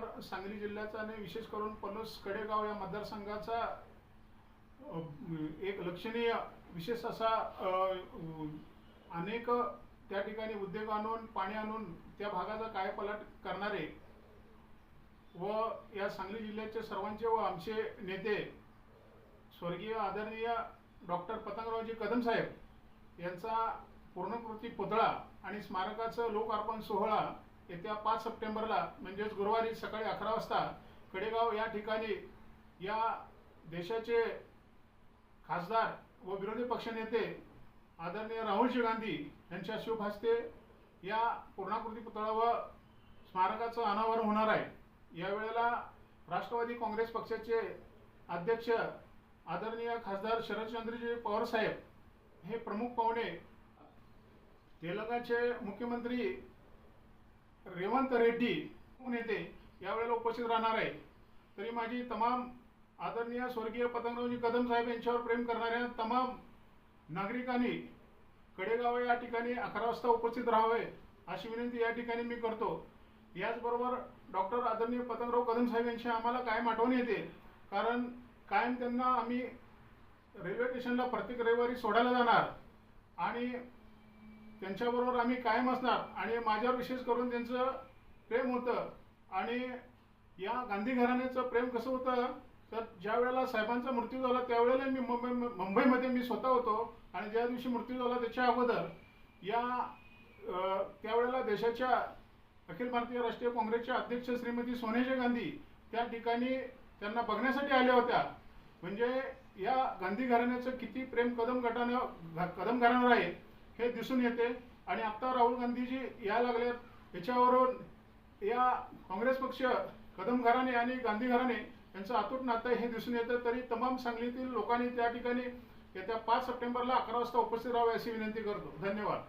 सांगली जिल्ह्याचा आणि विशेष करून पलूस कडेगाव या मतदारसंघाचा एक लक्षणीय विशेष असा अनेक त्या ठिकाणी उद्योग आणून पाणी आणून त्या भागाचा कायपालट करणारे व या सांगली जिल्ह्याचे सर्वांचे व आमचे नेते स्वर्गीय आदरणीय डॉक्टर पतंगरावजी कदम साहेब यांचा पूर्णकृती पुतळा आणि स्मारकाचं लोकार्पण सोहळा येत्या पाच सप्टेंबरला म्हणजेच गुरुवारी सकाळी अकरा वाजता कडेगाव या ठिकाणी या देशाचे खासदार व विरोधी पक्षनेते आदरणीय राहुलजी गांधी यांच्या शुभ हस्ते या पूर्णाकृती पुतळा व स्मारकाचं अनावरण होणार आहे. यावेळेला राष्ट्रवादी काँग्रेस पक्षाचे अध्यक्ष आदरणीय खासदार शरदचंद्रजी पवार साहेब हे प्रमुख पाहुणे तेलंगणाचे मुख्यमंत्री रेवंत रेड्डी नेते यावेळेला उपस्थित राहणार आहे. तरी माझी तमाम आदरणीय स्वर्गीय पतंगरावजी कदम साहेब यांच्यावर प्रेम करणाऱ्या तमाम नागरिकांनी कडेगाव या ठिकाणी अकरा वाजता उपस्थित राहावे अशी विनंती या ठिकाणी मी करतो. याचबरोबर डॉक्टर आदरणीय पतंगराव कदम साहेब यांची आम्हाला कायम आठवण येते. कारण कायम त्यांना आम्ही रेल्वे स्टेशनला प्रत्येक रविवारी सोडायला जाणार आणि त्यांच्याबरोबर आम्ही कायम असणार आणि माझ्यावर विशेष करून त्यांचं प्रेम होतं. आणि या गांधी घराण्याचं प्रेम कसं होतं? तर ज्या वेळेला साहेबांचा मृत्यू झाला त्यावेळेला मी मुंबई मुंबईमध्ये मी स्वतः होतो आणि ज्या दिवशी मृत्यू झाला त्याच्या अगोदर या त्यावेळेला देशाच्या अखिल भारतीय राष्ट्रीय काँग्रेसच्या अध्यक्ष श्रीमती सोनिया गांधी त्या ठिकाणी त्यांना बघण्यासाठी आल्या होत्या. म्हणजे या गांधी घराण्याचं किती प्रेम कदम गटानं कदम घराण्यावर आहे. हे दिसून येते. आणि आता राहुल गांधीजी यायला लागलेत याच्यावरून या काँग्रेस पक्ष कदम घराणे आणि गांधी घराणे यांचं अतूट नातं हे दिसून येतं. तरी तमाम सांगलीतील लोकांनी त्या ठिकाणी येत्या पाच सप्टेंबरला अकरा वाजता उपस्थित राहावे अशी विनंती करतो. धन्यवाद.